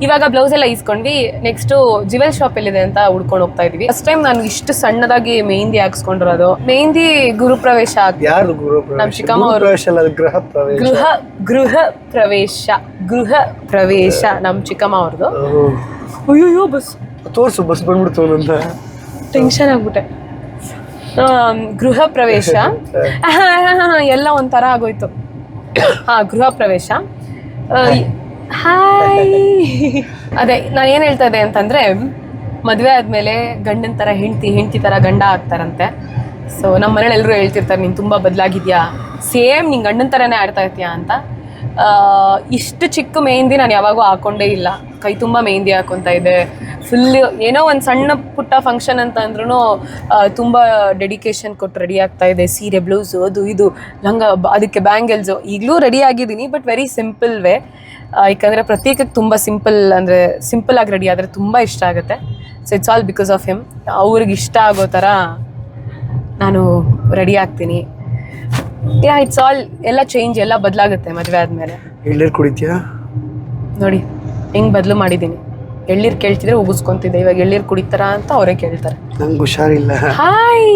ಇವಾಗ ಬ್ಲೌಸ್ ಎಲ್ಲ ಇಸ್ಕೊಂಡ್ವಿ next jewel shop ಎಲ್ಲಿದೆ ಅಂತ ಹುಡ್ಕೊಂಡು ಹೋಗ್ತಾ ಇದೀವಿ. ಫಸ್ಟ್ ಟೈಮ್ ನಾನು ಇಷ್ಟು ಸಣ್ಣದಾಗಿ ಮೆಹಂದಿ ಹಾಕ್ಸ್ಕೊಂಡಿರೋದು ಮೆಹಂದಿ ಗುರುಪ್ರವೇಶ ಆಗ್- ಯಾರು ಗೃಹ ನಮ್ ಚಿಕ್ಕಮ್ಮ ಗೃಹ ಅವ್ರು. ಪ್ರವೇಶ ಅಲ್ಲ ಅದು ಗೃಹ ಪ್ರವೇಶ. ಗೃಹ ಗೃಹ ಪ್ರವೇಶ. ಗೃಹ ಪ್ರವೇಶ ನಮ್ ಚಿಕ್ಕಮ್ಮ ಅವ್ರದ್ದು ಅಯ್ಯೋ ಬಸ್. ತೋರ್ಸು ಬಸ್ ಬಂದ್ಬಿಡ್ತು ಅಂತ. ಟೆನ್ಷನ್ ಆಗ್ಬಿಟ್ಟೆ. ಆಮ್, ಗೃಹ ಪ್ರವೇಶ. ಎಲ್ಲ ಒಂಥರ ಆಗೋಯ್ತು. ಹಾ ಗೃಹ ಪ್ರವೇಶ. ಹಾಯ್ ಅದೇ ನಾನು ಏನು ಹೇಳ್ತಾ ಇದ್ದೆ ಅಂತಂದ್ರೆ, ಮದುವೆ ಆದಮೇಲೆ ಗಂಡನ ಥರ ಹೆಂಡತಿ ಹೆಂಡತಿ ಥರ ಗಂಡ ಆಗ್ತಾರಂತೆ. ಸೊ ನಮ್ಮ ಮನೇಲಿ ಎಲ್ಲರೂ ಹೇಳ್ತಿರ್ತಾರೆ, ನೀನು ತುಂಬ ಬದಲಾಗಿದ್ಯಾ? ಸೇಮ್ ನಿಂಗೆ ಗಂಡನ ಥರನೇ ಆಡ್ತಾ ಇರ್ತೀಯಾ ಅಂತ. ಇಷ್ಟು ಚಿಕ್ಕ ಮೆಹಂದಿ ನಾನು ಯಾವಾಗೂ ಹಾಕೊಂಡೇ ಇಲ್ಲ. ಕೈ ತುಂಬ ಮೆಹಂದಿ ಹಾಕೊಂತ ಇದೆ ಫುಲ್ ಏನೋ ಒಂದು ಸಣ್ಣ ಪುಟ್ಟ ಫಂಕ್ಷನ್ ಅಂತ ಅಂದ್ರೂ ತುಂಬ ಡೆಡಿಕೇಶನ್ ಕೊಟ್ಟು ರೆಡಿ ಆಗ್ತಾ ಇದೆ. ಸೀರೆ ಬ್ಲೌಸು ಅದು ಇದು. ಲಂಗ ಅದಕ್ಕೆ ಬ್ಯಾಂಗಲ್ಸು ಈಗಲೂ ರೆಡಿ ಆಗಿದ್ದೀನಿ ಬಟ್ ವೆರಿ ಸಿಂಪಲ್ ವೇ. ಯಾಕಂದರೆ ಪ್ರತ್ಯೇಕಕ್ಕೆ ತುಂಬ ಸಿಂಪಲ್ ಅಂದರೆ ಸಿಂಪಲ್ ಆಗಿ ರೆಡಿ ಆದರೆ ತುಂಬ ಇಷ್ಟ ಆಗುತ್ತೆ. So it's all because of him ಅವ್ರಿಗೆ ಇಷ್ಟ ಆಗೋ ಥರ ನಾನು ರೆಡಿ ಆಗ್ತೀನಿ. ಯಾ ಇಟ್ಸ್ ಆಲ್ ಎಲ್ಲ ಚೇಂಜ್ ಎಲ್ಲ ಬದಲಾಗುತ್ತೆ ಮದುವೆ ಆದಮೇಲೆ. ಎಳ್ಳೀರು ಕುಡಿತೀಯಾ? ನೋಡಿ ಹೆಂಗ್ ಬದಲು ಮಾಡಿದ್ದೀನಿ. ಎಳ್ಳೀರು ಕೇಳ್ತಿದ್ರೆ ಉಗಿಸ್ಕೊಂತಿದ್ದೆ. ಇವಾಗ ಎಳ್ಳೀರ್ ಕುಡಿತಾರ ಅಂತ ಅವರೇ ಕೇಳ್ತಾರೆ. ನಂಗೆ ಹುಷಾರಿಲ್ಲ. ಹಾಯ್.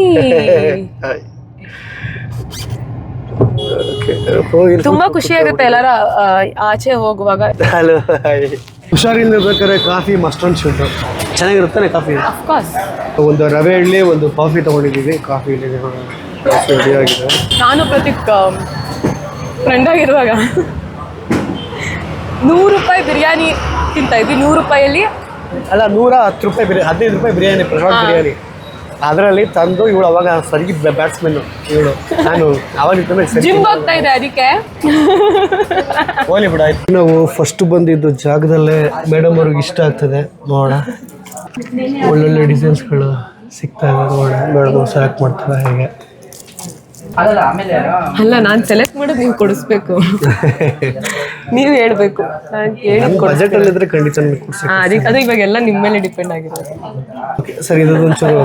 ತುಂಬಾ ಖುಷಿ ಆಗುತ್ತೆ ಎಲ್ಲಾರ ಆ, ಆಚೆ ಹೋಗುವಾಗ. ಹಲೋ ಹುಷಾರಿಲ್ಲ ಬೇಕಾದ್ರೆ ಕಾಫಿ ಮಸ್ಟೊಂದು ಶುಡ್ ಚೆನ್ನಾಗಿರುತ್ತಾನೆ ಕಾಫಿ? ಅಫ್ಕೋರ್ಸ್ ಒಂದು ರವೆ ಇಡ್ಲಿ ಒಂದು ಕಾಫಿ ತಗೊಂಡಿದ್ದೀವಿ. ಕಾಫಿ ಇಡ್ಲಿ ಕಾಫಿ ರೆಡಿ ಆಗಿದೆ. ನಾನು ಪ್ರತೀಕ್ ಫ್ರೆಂಡ್ ಆಗಿರುವಾಗ ನೂರು ರೂಪಾಯಿ ಬಿರಿಯಾನಿ ತಿಂತಾ ಇದ್ವಿ. ನೂರು ರೂಪಾಯಲ್ಲಿ? ಅಲ್ಲ ನೂರ ಹತ್ತು ರೂಪಾಯಿ ಬಿರಿಯಾನಿ ಹದಿನೈದು ರೂಪಾಯಿ ಬಿರಿಯಾನಿ ಪ್ರಶಾಂತ್ ಬಿರಿಯಾನಿ. ಅದರಲ್ಲಿ ತಂದು ಇವಳು ಅವಾಗ ಸರಿ ಬ್ಯಾಟ್ಸ್ಮನ್ ಇವಳು. ನಾನು ಅವಾಗ ಜಿಮ್ ಹೋಗ್ತಾ ಇದೆ ಅದಕ್ಕೆ. ಹೋಲಿ ಬಿಡ ನಾವು ಫಸ್ಟ್ ಬಂದಿದ್ದು ಜಾಗದಲ್ಲೇ ಮೇಡಮ್ ಅವ್ರಿಗೆ ಇಷ್ಟ ಆಗ್ತದೆ ನೋಡೋಣ ಒಳ್ಳೊಳ್ಳೆ ಡಿಸೈನ್ಸ್ಗಳು ಸಿಗ್ತಾ ಇದೆ ನೋಡ ಮೇಡಮ್ ಸೆಲೆಕ್ಟ್ ಮಾಡ್ತಾರೆ ಹೇಗೆ. ಅಲ್ಲ ನಾನು ಸೆಲೆಕ್ಟ್ ಮಾಡೋದು ನೀವು ಕೊಡಿಸ್ಬೇಕು? ನೀವು ಹೇಳ್ಬೇಕು. ನನ್ನ ಬಜೆಟಲ್ಲಿ ಇದ್ರೆ ಕೊಡ್ಸಿ. ಅದಕ್ಕೆ ಅದು ಇವಾಗೆಲ್ಲ ನಿಮ್ಮ ಮೇಲೆ ಡಿಪೆಂಡ್ ಆಗಿರೋದು ಓಕೆ ಸರ್ ಇದೊಂಚೂರು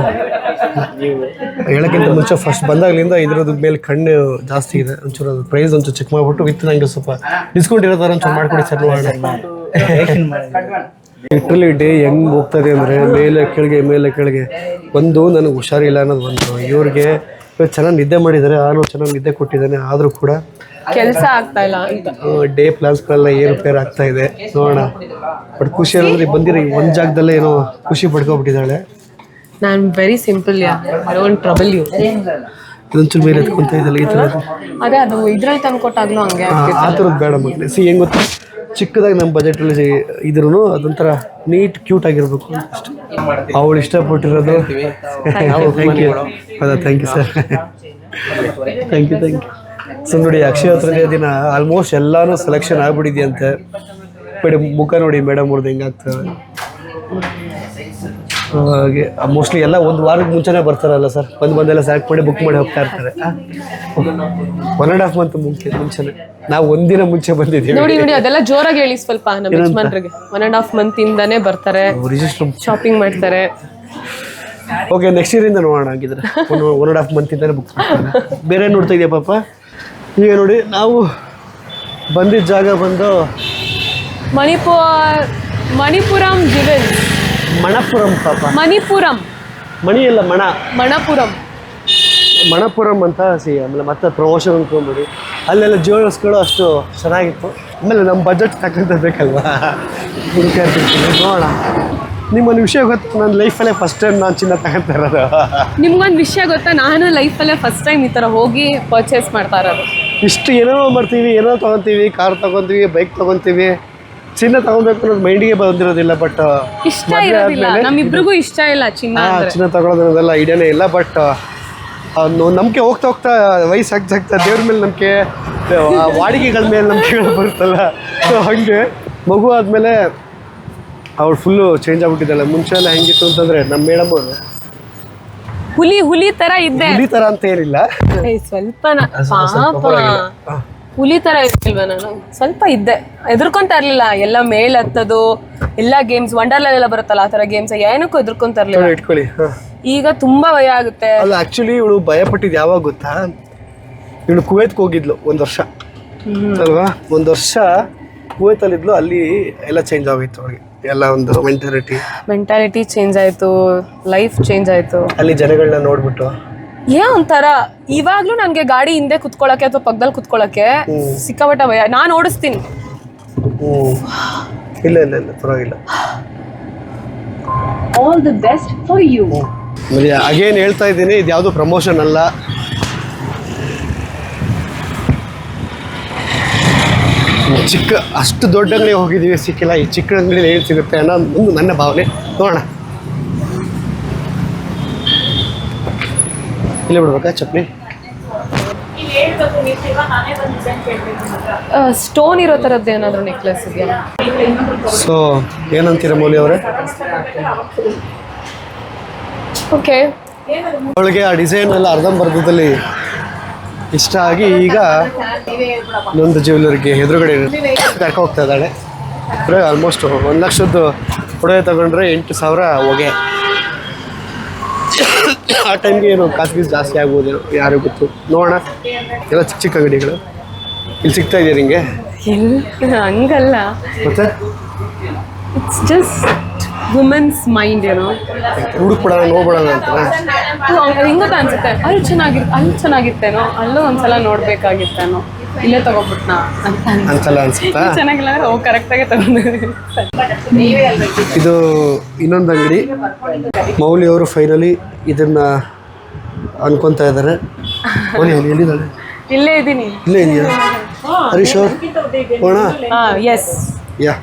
ಹೇಳಕ್ಕಿಂತ ಮುಂಚೆ ಫಸ್ಟ್ ಬಂದಾಗ್ಲಿಂದ ಇದ್ರದ್ದು ಮೇಲೆ ಕಣ್ಣು ಜಾಸ್ತಿ ಇದೆ. ಒಂಚೂರು ಅದು ಪ್ರೈಸ್ ಒಂಚೂರು ಚೆಕ್ ಮಾಡ್ಬಿಟ್ಟು ವಿತ್ ನಂಗೆ ಸ್ವಲ್ಪ ಡಿಸ್ಕೌಂಟ್ ಇರೋ ಥರ ಒಂಚೂರು ಮಾಡ್ಕೊಡಿ ಸರ್ ನೋಡೋಣ. ಲಿಟ್ರಲಿ ಡೇ ಹೆಂಗ್ ಹೋಗ್ತದೆ ಅಂದರೆ ಮೇಲೆ ಕೆಳಗೆ ಮೇಲೆ ಕೆಳಗೆ ಒಂದು ನನಗೆ ಹುಷಾರಿಲ್ಲ ಅನ್ನೋದು ಒಂದು ಇವ್ರಿಗೆ ಇವ್ರು ಚೆನ್ನಾಗಿ ನಿದ್ದೆ ಮಾಡಿದ್ದಾರೆ ಆರು ಚೆನ್ನಾಗಿ ನಿದ್ದೆ ಕೊಟ್ಟಿದ್ದಾನೆ ಆದರೂ ಕೂಡ ಕೆಲಸ ಆಗ್ತಾ ಇಲ್ಲ. ಅಂತ ಡೇ ಪ್ಲಾನ್ಸ್ಗಳೆಲ್ಲ ರಿಪೇರ್ ಆಗ್ತಾ ಇದೆ. ನೋಡೋಣ. ಬಟ್ ಖುಷಿ ಏನಂದ್ರೆ ಬಂದಿರೋ ಈ ಒಂದು ಜಾಗದಲ್ಲೇ ಏನೋ ಖುಷಿ ಪಡ್ಕೊಬಿಟ್ಟಿದ್ದಾಳೆ. ನಾನು ವೆರಿ ಸಿಂಪಲ್ ಯಾ? ಡೋಂಟ್ ಟ್ರಬಲ್ ಯು ಇದೊಂಚೂರು ಮೇಲೆ ಎತ್ಕೊಂತ ಇದ್ದಲ್ಲ ಈ ಥರ ಅದೇ ಅದು ಇದ್ರಲ್ಲಿ ತಂದ್ಕೊಟ್ಟಾಗ್ಲೂ ಹಂಗೆ ಆ ಥರದ್ದು ಬೇಡ ಮಗ್ನೆ. ಸಿ ಹೆಂಗ್ ಗೊತ್ತಾ? ಚಿಕ್ಕದಾಗಿ ನಮ್ಮ ಬಜೆಟಲ್ಲಿ ಇದ್ರೂ ಅದೊಂಥರ ನೀಟ್ ಕ್ಯೂಟ್ ಆಗಿರ್ಬೇಕು. ಅವ್ಳು ಅವಳು ಇಷ್ಟಪಟ್ಟಿರೋದು ಥ್ಯಾಂಕ್ ಯು ಅದ thank you sir thank you thank you so ನೋಡಿ ಅಕ್ಷಯ ತೃತೀಯ ದಿನ ಆಲ್ಮೋಸ್ಟ್ ಎಲ್ಲಾನು ಸೆಲೆಕ್ಷನ್ ಆಗ್ಬಿಟ್ಟಿದೆಯಂತೆ. ಬಟ್ ಮುಖ ನೋಡಿ ಮೇಡಮ್ ಅವ್ರದ್ದು ಹೆಂಗಾಗ್ತದೆ. ಹಾಗೆ ಮೋಸ್ಟ್ಲಿ ಎಲ್ಲ ಒಂದು ವಾರಕ್ಕೆ ಮುಂಚೆನೇ ಬರ್ತಾರಲ್ಲ ಸರ್ ಬಂದು ಬಂದೆಲ್ಲ ಸೆಲೆಕ್ಟ್ ಮಾಡಿ ಬುಕ್ ಮಾಡಿ ಹೋಗ್ತಾ ಇರ್ತಾರೆ. ಒನ್ ಆ್ಯಂಡ್ ಹಾಫ್ ಮಂತ್ ಮುಂಚೆ ಮುಂಚೆನೆ. ನಾವು ಒಂದಿನ ಮುಂಚೆ ಬಂದಿದ್ದೀವಿ. ನೋಡಿ ನೋಡಿ ಅದೆಲ್ಲ ಜೋರಾಗಿ ಹೇಳಿ ಸ್ವಲ್ಪ ನಮ್ಮ ಯಜಮಾನ್ರಿಗೆ. ಒನ್ ಆ್ಯಂಡ್ ಹಾಫ್ ಮಂತ್ ಇಂದಾನೆ ಬರ್ತಾರೆ. ರಿಜಿಸ್ಟರ್ ಶಾಪಿಂಗ್ ಮಾಡ್ತಾರೆ. ಓಕೆ ನೆಕ್ಸ್ಟ್ ಇಯರಿಂದ ನೋಡೋಣ ಹಾಗಿದ್ರೆ. ಒನ್ ಒನ್ ಆ್ಯಂಡ್ ಹಾಫ್ ಮಂತಿಂದಾನೆ ಬುಕ್ ಮಾಡ್ತಾರೆ. ಬೇರೆ ನೋಡ್ತಾ ಇದೆಯಾ ಪಾಪ? ಈಗ ನೋಡಿ ನಾವು ಬಂದಿದ್ದ ಜಾಗ ಬಂದು ಮಣಿಪುರ ಮಣಿಪುರಂ ಜಿವೆಲ್ ಮಣಪುರಂ ಪಾಪ. ಮಣಿಪುರಂ. ಮಣಿ ಇಲ್ಲ ಮಣ. ಮಣಪುರಂ. ಮಣಪುರಂ ಅಂತ ಸಿ ಆಮೇಲೆ ಮತ್ತೆ ಪ್ರಮೋಷನ್ ಅಂದ್ಕೊಂಬಿಡಿ ಅಲ್ಲೆಲ್ಲ ಜ್ಯುವೆಲ್ಸ್ಗಳು ಅಷ್ಟು ಚೆನ್ನಾಗಿತ್ತು. ಆಮೇಲೆ ನಮ್ಮ ಬಜೆಟ್ ತಕ್ಕಂತ ಬೇಕಲ್ವಾ? ಹುಡುಕ ಇರ್ತಿರ್ತೀನಿ ನೋಡೋಣ. ನಿಮ್ಮೊಂದು ವಿಷಯ ಗೊತ್ತು ನನ್ನ ಲೈಫಲ್ಲೇ ಫಸ್ಟ್ ಟೈಮ್ ನಾನು ಚಿನ್ನ ತಗೊಂತ ಇರೋದು. ನಿಮ್ಗೊಂದು ವಿಷಯ ಗೊತ್ತಾ? ನಾನು ಲೈಫಲ್ಲೇ ಫಸ್ಟ್ ಟೈಮ್ ಈ ಥರ ಹೋಗಿ ಪರ್ಚೇಸ್ ಮಾಡ್ತಾ ಇರೋದು. ಇಷ್ಟು ಏನೋ ಮಾಡ್ತೀವಿ ಏನೋ ತೊಗೊತೀವಿ ಕಾರ್ ತೊಗೊತೀವಿ ಬೈಕ್ ತೊಗೊತೀವಿ. ಚಿನ್ನ ತಗೊಬೇಕು ಅನ್ನೋದು ಮೈಂಡಿಗೆ ಬಂದಿರೋದಿಲ್ಲ ಬಟ್ ಇಷ್ಟ ಇರೋದಿಲ್ಲ. ನಮ್ಮಿಬ್ರಿಗೂ ಇಷ್ಟ ಇಲ್ಲ ಚಿನ್ನ ಅಂದ್ರೆ. ಚಿನ್ನ ತಗೊಳ್ಳೋದನ್ನೆಲ್ಲ ಐಡಿಯಾನೇ ಇಲ್ಲ ಬಟ್ ನಂಬಿಕೆ ಹೋಗ್ತಾ ಹೋಗ್ತಾ ವಯಸ್ಸು ಆಗ್ತಾ ಆಗ್ತಾ ದೇವ್ರ ಮೇಲೆ ನಂಬಿಕೆ ವಾಡಿಕೆಗಳ ಮೇಲೆ ನಂಬಿಕೆಗಳು ಬರುತ್ತಲ್ಲ ಸೊ ಹಾಗೆ. ಮಗು ಆದಮೇಲೆ ಅವ್ರು ಫುಲ್ಲು ಚೇಂಜ್ ಆಗ್ಬಿಟ್ಟಿದ್ದಾಳೆ. ಮುಂಚೆ ಎಲ್ಲ ಹೆಂಗಿತ್ತು ಅಂತಂದ್ರೆ ನಮ್ಮ ಮೇಡಮ್ ಅವರು. ಹುಲಿ ಹುಲಿ ತರ ಇದ್ದೆ. ಹುಲಿ ಥರ ಅಂತ ಏನಿಲ್ಲ. ಏ, ಸ್ವಲ್ಪ ಹುಲಿ ತರ ಇರ್ಲಿಲ್ವ ನಾನು? ಸ್ವಲ್ಪ ಇದ್ದೆ. ಎದುರ್ಕೊಂತ ಇರ್ಲಿಲ್ಲ. ಎಲ್ಲ ಮೇಲ್ ಹತ್ತದು ಎಲ್ಲ ಗೇಮ್ಸ್ ವಂಡರ್ ಎಲ್ಲ ಬರುತ್ತಲ್ಲ ಆ ತರ ಗೇಮ್ಸ್ ಏನಕ್ಕೂ ಎದುರ್ಕೊಂತ ಇರ್ಲಿಲ್ಲ. ಇಟ್ಕೊಳ್ಳಿ ಈಗ ತುಂಬಾ ಭಯ ಆಗುತ್ತೆ. ಅಲ್ಲ ಆ್ಯಕ್ಚುಲಿ ಇವಳು ಭಯಪಟ್ಟಿದ್ದು ಯಾವಾಗ ಗೊತ್ತಾ? ಇವಳು ಕುವೈತ್ಗೆ ಹೋಗಿದ್ಲು ಒಂದು ವರ್ಷ. ಅಲ್ವಾ? ಒಂದು ವರ್ಷ ಕುವೈತಲ್ಲಿದ್ಲು ಅಲ್ಲಿ ಎಲ್ಲ ಚೇಂಜ್ ಆಗೋಯ್ತು ಅವಳಿಗೆ ಎಲ್ಲ ಒಂದು ಮೆಂಟಾಲಿಟಿ ಮೆಂಟಾಲಿಟಿ ಚೇಂಜ್ ಆಯ್ತು ಲೈಫ್ ಚೇಂಜ್ ಆಯ್ತು. ಅಲ್ಲಿ ಜನಗಳನ್ನ ನೋಡ್ಬಿಟ್ಟು. ಏ ಒಂಥರ? ಇವಾಗ್ಲೂ ನನಗೆ ಗಾಡಿ ಹಿಂದೆ ಕುತ್ಕೊಳಕ್ಕೆ ಅಥವಾ ಪಕ್ಕದಲ್ಲಿ ಕುತ್ಕೊಳಕ್ಕೆ ಸಿಕ್ಕಾಪಟ್ಟ ಭಯ. ನಾನು ಓಡಿಸ್ತೀನಿ. ಇಲ್ಲ ಇಲ್ಲ ಇಲ್ಲ ಪರವಾಗಿಲ್ಲ. All the best for you again ಹೇಳ್ತಾ ಇದ್ದೀನಿ ಇದು ಯಾವುದು ಪ್ರಮೋಷನ್ ಅಲ್ಲ. ಚಿಕ್ಕ ಅಷ್ಟು ದೊಡ್ಡ ಅಂಗಡಿ ಹೋಗಿದ್ದೀವಿ ಸಿಕ್ಕಿಲ್ಲ. ಈ ಚಿಕ್ಕ ಅಂಗಡಿಲಿ ಏನು ಸಿಗುತ್ತೆ ಅನ್ನೋ ಒಂದು ನನ್ನ ಭಾವನೆ. ನೋಡೋಣ. ಇಲ್ಲೇ ಬಿಡ್ಬೇಕಾ ಚಪ್ಲಿ ಸ್ಟೋನ್ ಇರೋ ಥರದ್ದು ಏನಾದರೂ ನೆಕ್ಲೆಸ್ ಇದೆಯಾ? ಸೊ ಏನಂತೀರ ಮೌಲಿ ಅವರೇ? ಓಕೆ ಅವಳಿಗೆ ಆ ಡಿಸೈನ್ ಎಲ್ಲ ಅರ್ಧಂಬರ್ಧದಲ್ಲಿ ಇಷ್ಟ ಆಗಿ ಈಗ ಇನ್ನೊಂದು ಜ್ಯುವೆಲರಿಗೆ ಎದುರುಗಡೆ ಕರ್ಕೊ ಹೋಗ್ತಾ ಇದ್ದಾಳೆ. ಆಲ್ಮೋಸ್ಟ್ ಒಂದು ಲಕ್ಷದ್ದು ಒಡವೆ ತಗೊಂಡ್ರೆ ಎಂಟು ಸಾವಿರ ಹೊಗೆ. ಆ ಟೈಮ್ಗೆ ಏನು ಕಾಸು ಗೀಸು ಜಾಸ್ತಿ ಆಗ್ಬೋದೇನೋ ಯಾರು ಗೊತ್ತು? ನೋಡೋಣ. ಎಲ್ಲ ಚಿಕ್ಕ ಚಿಕ್ಕ ಅಂಗಡಿಗಳು. ಇಲ್ಲಿ ಸಿಗ್ತಾ ಇದೆಯಾ ನಿಂಗೆ? ಹಂಗಲ್ಲ. ಮತ್ತೆ? ಇಟ್ಸ್ ಜಸ್ಟ್ ವುಮೆನ್ಸ್ ಮೈಂಡ್ ಏನೋ ಹುಡುಕ್ಬಿಡೋಣ ನೋಡ್ಬಿಡೋಣ ಅಂತ. ಹಿಂಗತ್ತ ಅನ್ಸುತ್ತೆ. ಅಲ್ಲಿ ಚೆನ್ನಾಗಿ ಅಲ್ಲಿ ಚೆನ್ನಾಗಿತ್ತೇನೋ? ಅಲ್ಲೂ ಒಂದ್ಸಲ ನೋಡ್ಬೇಕಾಗಿತ್ತೇನೋ? ಇಲ್ಲೇ ತಗೋಬಿಟ್ನಾ ಅಂತ ಅನ್ಸುತ್ತೆ. ಅನ್ಸುತ್ತಾ? ಚೆನ್ನಾಗಿಲ್ಲ ಅಂದ್ರೆ ಹೋಗಿ ಕರೆಕ್ಟಾಗಿ ತಗೊಂಡು. ಇದು ಇನ್ನೊಂದು ಅಂಗಡಿ. ಮೌಲಿ ಅವರು ಫೈನಲಿ ಇದನ್ನ ಅನ್ಕೊಂತ ಇದ್ದಾರೆ ಮೌಲಿ ಎಲ್ಲಿದ್ದಾಳೆ? ಇಲ್ಲೇ ಇದ್ದೀನಿ ಇಲ್ಲೇ ಇದೆಯಾ? ಹರೀಶ್ ಅವ್ರು ಹೋಣ ಎಸ್ ಯಾ.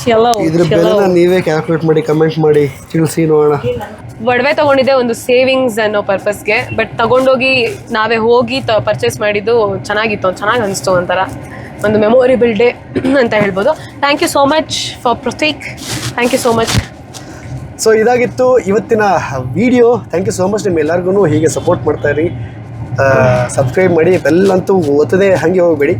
ಚಲೋ ಇದ್ರ ಬೆಲೆನ ನೀವೇ ಕ್ಯಾಲ್ಕುಲೇಟ್ ಮಾಡಿ ಕಮೆಂಟ್ ಮಾಡಿ ತಿಳಿಸಿ ನೋಡೋಣ. ಒಡವೆ ತಗೊಂಡಿದ್ದೆ ಒಂದು ಸೇವಿಂಗ್ಸ್ ಅನ್ನೋ ಪರ್ಪಸ್ಗೆ ಬಟ್ ತಗೊಂಡೋಗಿ ನಾವೇ ಹೋಗಿ ತ ಪರ್ಚೇಸ್ ಮಾಡಿದ್ದು ಚೆನ್ನಾಗಿತ್ತು ಚೆನ್ನಾಗಿ ಅನಿಸ್ತು ಒಂಥರ. ಒಂದು ಮೆಮೊರಿಬಲ್ ಡೇ ಅಂತ ಹೇಳ್ಬೋದು. Thank you so much for Prateek thank you so much so ಇದಾಗಿತ್ತು ಇವತ್ತಿನ video thank you so much ನಿಮ್ಮ ಎಲ್ಲರಿಗೂ ಹೀಗೆ ಸಪೋರ್ಟ್ ಮಾಡ್ತಾ ಇರಿ. ಸಬ್ಸ್ಕ್ರೈಬ್ ಮಾಡಿ ಬೆಲ್ಲಂತೂ ಒತ್ತದೇ ಹಾಗೆ ಹೋಗಬೇಡಿ.